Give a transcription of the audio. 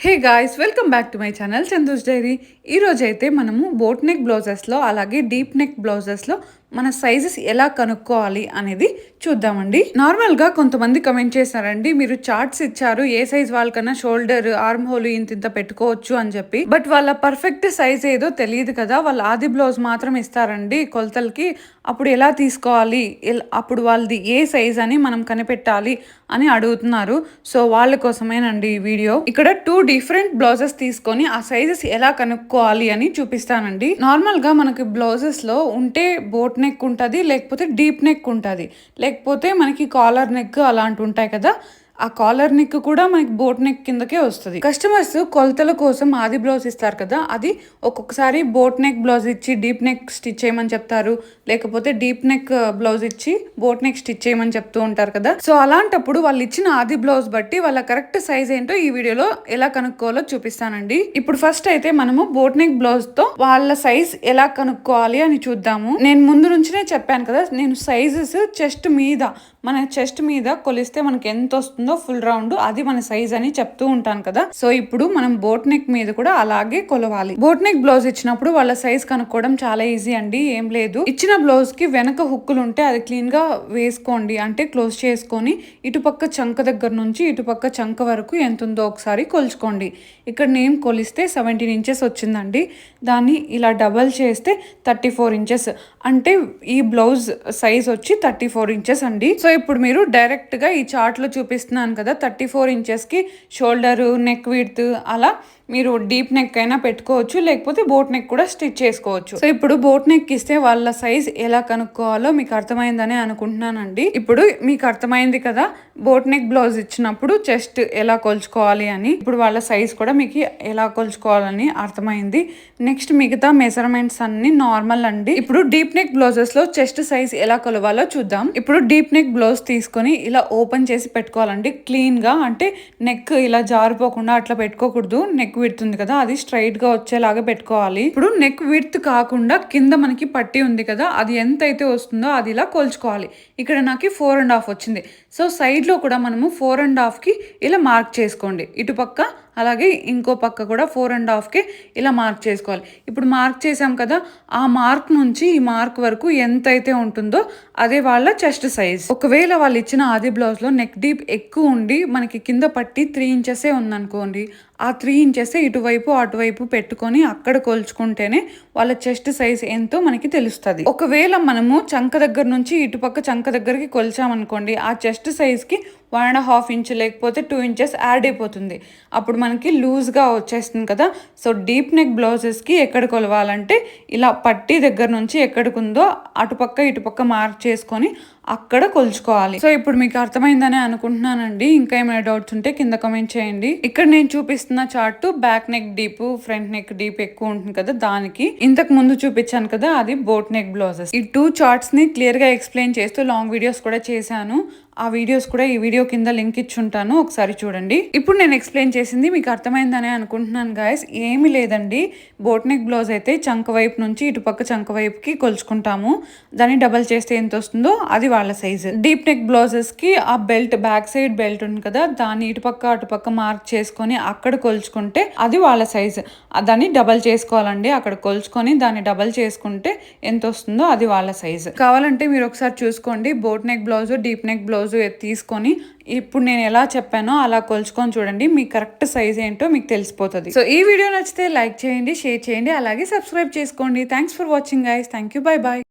Hey guys welcome back to my channel Chandu's diary. ఈ మనము boat neck బ్లౌజెస్లో అలాగే deep neck బ్లౌజెస్లో మన sizes ఎలా కనుక్కోవాలి అనేది చూద్దామండి. నార్మల్గా కొంతమంది కమెంట్ చేశారండి మీరు చార్ట్స్ ఇచ్చారు ఏ సైజ్ వాళ్ళకన్నా షోల్డర్ ఆర్మ్ హోల్ ఇంత ఇంత పెట్టుకోవచ్చు అని చెప్పి. బట్ వాళ్ళ పర్ఫెక్ట్ సైజ్ ఏదో తెలియదు కదా వాళ్ళ ఆది బ్లౌజ్ మాత్రం ఇస్తారండి కొలతలకి. అప్పుడు ఎలా తీసుకోవాలి? ఎల్- అప్పుడు వాళ్ళది ఏ సైజ్ అని మనం కనిపెట్టాలి అని అడుగుతున్నారు. సో వాళ్ళ కోసమేనండి ఈ వీడియో ఇక్కడ టూ డిఫరెంట్ బ్లౌజెస్ తీసుకొని ఆ సైజెస్ ఎలా కనుక్కోవాలి అని చూపిస్తానండి. నార్మల్గా మనకి బ్లౌజెస్లో ఉంటే బోట్ నెక్ ఉంటుంది లేకపోతే డీప్ నెక్ ఉంటుంది. లేకపోతే మనకి కాలర్ నెక్ అలాంటి ఉంటాయి కదా ఆ కాలర్ నెక్ కూడా మనకి బోట్ నెక్ కిందకే వస్తుంది. కస్టమర్స్ కొలతల కోసం ఆది బ్లౌజ్ ఇస్తారు కదా అది ఒక్కొక్కసారి బోట్ నెక్ బ్లౌజ్ ఇచ్చి డీప్ నెక్ స్టిచ్ చేయమని చెప్తారు. లేకపోతే డీప్ నెక్ బ్లౌజ్ ఇచ్చి బోట్ నెక్ స్టిచ్ చేయమని చెప్తూ ఉంటారు కదా. సో అలాంటప్పుడు వాళ్ళు ఇచ్చిన ఆది బ్లౌజ్ బట్టి వాళ్ళ కరెక్ట్ సైజ్ ఏంటో ఈ వీడియోలో ఎలా కనుక్కోవాలో చూపిస్తానండి. ఇప్పుడు ఫస్ట్ అయితే మనము బోట్ నెక్ బ్లౌజ్తో వాళ్ళ సైజ్ ఎలా కనుక్కోవాలి అని చూద్దాము. నేను ముందు నుంచినే చెప్పాను కదా నేను సైజెస్ చెస్ట్ మీద మన చెస్ట్ మీద కొలిస్తే మనకి ఎంత వస్తుంది ఫుల్ రౌండ్ అది మన సైజ్ అని చెప్తూ ఉంటాను కదా. సో ఇప్పుడు మనం బోట్ నెక్ మీద కూడా అలాగే కొలవాలి. బోట్ నెక్ బ్లౌజ్ ఇచ్చినప్పుడు వాళ్ళ సైజ్ కనుక్కోవడం చాలా ఈజీ అండి ఏం లేదు. ఇచ్చిన బ్లౌజ్కి వెనక హుక్కులు ఉంటే అది క్లీన్గా వేసుకోండి అంటే క్లోజ్ చేసుకొని ఇటుపక్క చంక దగ్గర నుంచి ఇటుపక్క చంక వరకు ఎంత ఉందో ఒకసారి కొలుచుకోండి. ఇక్కడ నేను కొలిస్తే సెవెంటీన్ ఇంచెస్ వచ్చిందండి. దాన్ని ఇలా డబల్ చేస్తే థర్టీ ఫోర్ ఇంచెస్. అంటే ఈ బ్లౌజ్ సైజ్ వచ్చి థర్టీ ఫోర్ ఇంచెస్ అండి. సో ఇప్పుడు మీరు డైరెక్ట్గా ఈ చార్ట్లో చూపిస్తున్నాను కదా థర్టీ ఫోర్ ఇంచెస్కి షోల్డర్ నెక్ విడ్త్ అలా మీరు డీప్ నెక్ అయినా పెట్టుకోవచ్చు లేకపోతే బోట్ నెక్ కూడా స్టిచ్ చేసుకోవచ్చు. సో ఇప్పుడు బోట్ నెక్ ఇస్తే వాళ్ళ సైజ్ ఎలా కనుక్కోవాలో మీకు అర్థమైందని అనుకుంటున్నానండి. ఇప్పుడు మీకు అర్థమైంది కదా బోట్ నెక్ బ్లౌజ్ ఇచ్చినప్పుడు చెస్ట్ ఎలా కొలుచుకోవాలి అని. ఇప్పుడు వాళ్ళ సైజ్ కూడా మీకు ఎలా కొలుచుకోవాలని అర్థమైంది. నెక్స్ట్ మిగతా మెజర్మెంట్స్ అన్ని నార్మల్ అండి. ఇప్పుడు డీప్ నెక్ బ్లౌజెస్లో చెస్ట్ సైజ్ ఎలా కొలవాలో చూద్దాం. ఇప్పుడు డీప్ నెక్ బ్లౌజ్ తీసుకొని ఇలా ఓపెన్ చేసి పెట్టుకోవాలండి. క్లీన్గా అంటే నెక్ ఇలా జారిపోకుండా అట్లా పెట్టుకోకూడదు. నెక్ విడ్త్ ఉంది కదా అది స్ట్రైట్గా వచ్చేలాగా పెట్టుకోవాలి. ఇప్పుడు నెక్ విడ్త్ కాకుండా కింద మనకి పట్టి ఉంది కదా అది ఎంత అయితే వస్తుందో అది ఇలా కొలుచుకోవాలి. ఇక్కడ నాకు ఫోర్ అండ్ హాఫ్ వచ్చింది. సో సైడ్లో కూడా మనము ఫోర్ అండ్ హాఫ్కి ఇలా మార్క్ చేసుకోండి. ఇటుపక్క అలాగే ఇంకో పక్క కూడా ఫోర్ అండ్ హాఫ్కి ఇలా మార్క్ చేసుకోవాలి. ఇప్పుడు మార్క్ చేసాం కదా ఆ మార్క్ నుంచి ఈ మార్క్ వరకు ఎంత అయితే ఉంటుందో అదే వాళ్ళ చెస్ట్ సైజ్. ఒకవేళ వాళ్ళు ఇచ్చిన ఆది బ్లౌజ్లో నెక్ డీప్ ఎక్కువ ఉండి మనకి కింద పట్టి త్రీ ఇంచెసే ఉందనుకోండి ఆ త్రీ ఇంచెస్ ఇటువైపు అటువైపు పెట్టుకొని అక్కడ కొలుచుకుంటేనే వాళ్ళ చెస్ట్ సైజ్ ఎంతో మనకి తెలుస్తుంది. ఒకవేళ మనము చంక దగ్గర నుంచి ఇటుపక్క చంక దగ్గరికి కొలిచామనుకోండి ఆ చెస్ట్ సైజ్కి వన్ అండ్ హాఫ్ ఇంచ్ లేకపోతే టూ ఇంచెస్ యాడ్ అయిపోతుంది. అప్పుడు మనకి లూజ్గా వచ్చేస్తుంది కదా. సో డీప్ నెక్ బ్లౌజెస్కి ఎక్కడ కొలవాలంటే ఇలా పట్టి దగ్గర నుంచి ఎక్కడికి ఉందో అటుపక్క ఇటుపక్క మార్క్ చేసుకొని అక్కడ కొలుచుకోవాలి. సో ఇప్పుడు మీకు అర్థమైందని అనుకుంటున్నానండి. ఇంకా ఏమైనా డౌట్స్ ఉంటే కింద కమెంట్ చేయండి. ఇక్కడ నేను చూపిస్తున్న chart back neck deep front neck deep ఎక్కువ ఉంటుంది కదా దానికి. ఇంతకు ముందు చూపించాను కదా అది బోట్ నెక్ బ్లౌజెస్. ఈ టూ చార్ట్స్ని క్లియర్గా ఎక్స్ప్లెయిన్ చేస్తూ లాంగ్ వీడియోస్ కూడా చేశాను. ఆ వీడియోస్ కూడా ఈ వీడియో కింద లింక్ ఇచ్చుంటాను. ఒకసారి చూడండి. ఇప్పుడు నేను ఎక్స్ప్లెయిన్ చేసింది మీకు అర్థమైందనే అనుకుంటున్నాను గాయస్ ఏమీ లేదండి. బోట్ నెక్ బ్లౌజ్ అయితే చంక వైపు నుంచి ఇటుపక్క చంక వైపుకి కొలుచుకుంటాము. దాన్ని డబల్ చేస్తే ఎంత వస్తుందో అది వాళ్ళ సైజ్ డీప్ నెక్ బ్లౌజెస్కి ఆ బెల్ట్ బ్యాక్ సైడ్ బెల్ట్ ఉంది కదా దాన్ని ఇటుపక్క అటుపక్క మార్క్ చేసుకొని అక్కడ కొలుచుకుంటే అది వాళ్ళ సైజ్ దాన్ని డబల్ చేసుకోవాలండి. అక్కడ కొలుచుకొని దాన్ని డబల్ చేసుకుంటే ఎంత వస్తుందో అది వాళ్ళ సైజ్ కావాలంటే మీరు ఒకసారి చూసుకోండి. Boat neck blouse deep neck blouse తీసుకొని ఇప్పుడు నేను ఎలా చెప్పానో అలా కొలుచుకొని చూడండి. మీ కరెక్ట్ సైజ్ ఏంటో మీకు తెలిసిపోతుంది. సో ఈ వీడియో నచ్చితే లైక్ చేయండి షేర్ చేయండి అలాగే సబ్స్క్రైబ్ చేసుకోండి. Thanks for watching guys thank you bye bye